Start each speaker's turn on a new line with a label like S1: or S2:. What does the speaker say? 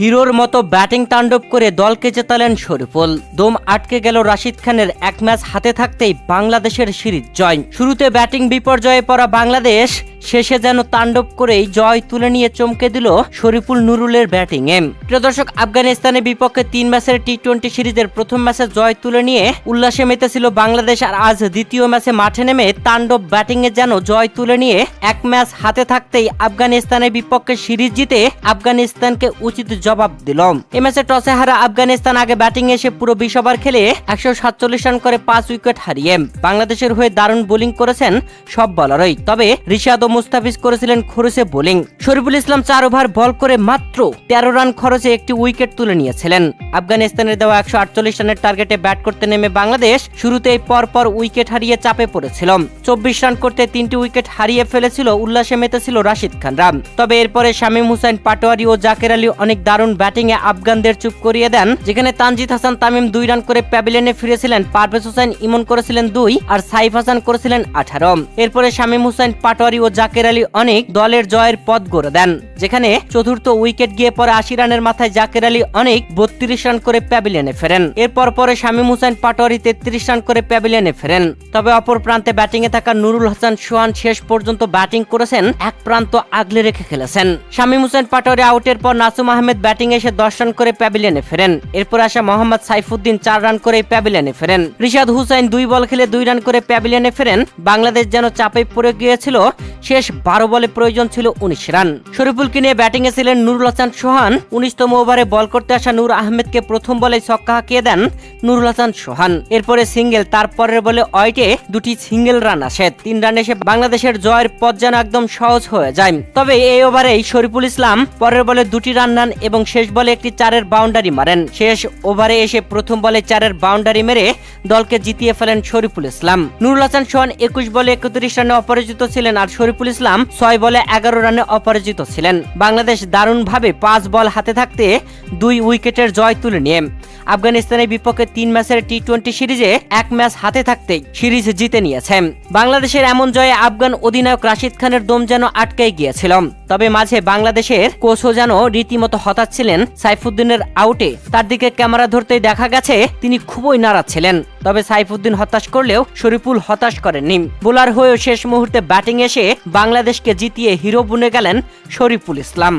S1: হিরোর মতো ব্যাটিং তাণ্ডব করে দলকে জেতালেন শরীফুল। দম আটকে গেল রাশিদ খানের এক ম্যাচ হাতে থাকতেই বাংলাদেশের সিরিজ জয়। শুরুতে ব্যাটিং বিপর্যয়ে পড়া বাংলাদেশ শেষে যেন তাণ্ডব করেই জয় তুলে নিয়ে চমকে দিল শরীফুল নুরুলের ব্যাটিংয়ে। প্রিয় দর্শক, আফগানিস্তানের বিপক্ষে তিন ম্যাচের টি টোয়েন্টি সিরিজের প্রথম ম্যাচে জয় তুলে নিয়ে উল্লাসে মেতেছিল বাংলাদেশ আর আজ দ্বিতীয় ম্যাচে মাঠে নেমে তাণ্ডব ব্যাটিংয়ে যেন জয় তুলে নিয়ে এক ম্যাচ হাতে থাকতেই আফগানিস্তানের বিপক্ষে সিরিজ জিতে আফগানিস্তানকে উচিত জবাব দিল। এ ম্যাচে টসে হারা আফগানিস্তান আগে ব্যাটিং এসে পুরো বিশ ওভার খেলে একশো সাতচল্লিশ রান করে পাঁচ উইকেট হারিয়ে বাংলাদেশের হয়ে দারুণ বোলিং করেছেন সব বলারই। তবে রিশাদ ও মুস্তাফিজ করেছিলেন খরচে বোলিং। শরীফুল ইসলাম চার ওভার বল করে মাত্র তেরো রান খরচে একটি উইকেট তুলে নিয়েছিলেন। আফগানিস্তানের দেওয়া একশো আটচল্লিশ রানের টার্গেটে ব্যাট করতে নেমে বাংলাদেশ শুরুতেই পরপর উইকেট হারিয়ে চাপে পড়েছিল। চব্বিশ রান করতে তিনটি উইকেট হারিয়ে ফেলেছিল উল্লাসে মেতেছিল রাশিদ খানরা। তবে এরপরে শামীম হুসাইন পাটোয়ারি ও জাকের আলী অনেক দারুণ ব্যাটিংয়ে আফগানদের চুপ করিয়ে দেন, যেখানে তানজিদ হাসান, তামিম দুই রান করে প্যাভিলিয়নে ফিরেছিলেন। পারভেজ হোসেন ইমন করেছিলেন দুই আর সাইফ হাসান করেছিলেন আঠারো। এরপরে শামীম হুসাইন পাটোয়ারি ও জাকের আলী অনেক দলের জয়ের পথ গড়ে দেন, যেখানে চতুর্থ উইকেট গিয়ে পরে আশি রানের মাথায় জাকের আলী অনেক বত্রিশ রান করে প্যাভিলিয়নে ফেরেন। এরপর পরে শামীম হুসাইন পাটোয়ারি তেত্রিশ রান করে প্যাভিলিয়নে ফেরেন। তবে অপর প্রান্তে ব্যাটিং এ থাকা নুরুল হাসান সোহান শেষ পর্যন্ত ব্যাটিং করেছেন, এক প্রান্ত আগলে রেখে খেলেছেন। শামীম হুসেন পাটোয়ারি আউটের পর নাসুম আহমেদ ব্যাটিং এসে দশ রান করে প্যাভিলিয়নে ফেরেন। এরপর আসা মোহাম্মদ সাইফুদ্দিন চার রান করে প্যাভিলিয়নে ফেরেন। রিশাদ হুসাইন দুই বল খেলে দুই রান করে প্যাভিলিয়নে ফেরেন। বাংলাদেশ যেন চাপে পড়ে গিয়েছিল শেষ বারো বলে প্রয়োজন ছিল উনিশ রান। শরীফুলকে নিয়ে ব্যাটিং এ ছিলেন নুরুল হাসান সোহান। উনিশতম ওভারে বল করতে আসা নূর আহমেদকে প্রথম বলে ছক্কা হাঁকিয়ে দেন নুরুল হাসান সোহান। এরপরে সিঙ্গেল, তারপরের বলে অয়েটে দুটি সিঙ্গেল রান আসে। তিন রান এসে বাংলাদেশের জয়ের পথ যেন একদম সহজ হয়ে যায়। তবে এই ওভারেই শরীফুল ইসলাম পরের বলে দুটি রান নেন এবং শেষ বলে একটি চারের বাউন্ডারি মারেন। শেষ ওভারে এসে প্রথম বলে চারের বাউন্ডারি মেরে দলকে জিতিয়ে ফেলেন শরীফুল ইসলাম। নুরুল হাসান সোহান একুশ বলে একত্রিশ রানে অপরাজিত ছিলেন আর শরীফুল ইসলাম ছয় বলে এগারো রানে অপরাজিত ছিলেন। বাংলাদেশ দারুণভাবে পাঁচ বল হাতে থাকতে দুই উইকেটের জয় তুলে নিয়ে। আফগানিস্তানের বিপক্ষে তিন ম্যাচের টি টোয়েন্টি সিরিজে এক ম্যাচ হাতে থাকতেই সিরিজ জিতে নিয়েছে। বাংলাদেশের এমন জয়ে আফগান অধিনায়ক রাশিদ খানের দম যেন আটকে গিয়েছিল। তবে মাঝে বাংলাদেশের কোচও যেন রীতিমতো হতাশ ছিলেন সাইফুদ্দিনের আউটে। তার দিকে ক্যামেরা ধরতেই দেখা গেছে, তিনি খুবই নারাজ ছিলেন। তবে সাইফুদ্দিন হতাশ করলেও শরীফুল হতাশ করেননি। বোলার হয়েও শেষ মুহূর্তে ব্যাটিং এসে বাংলাদেশকে জিতিয়ে হিরো বুনে গেলেন শরীফুল ইসলাম।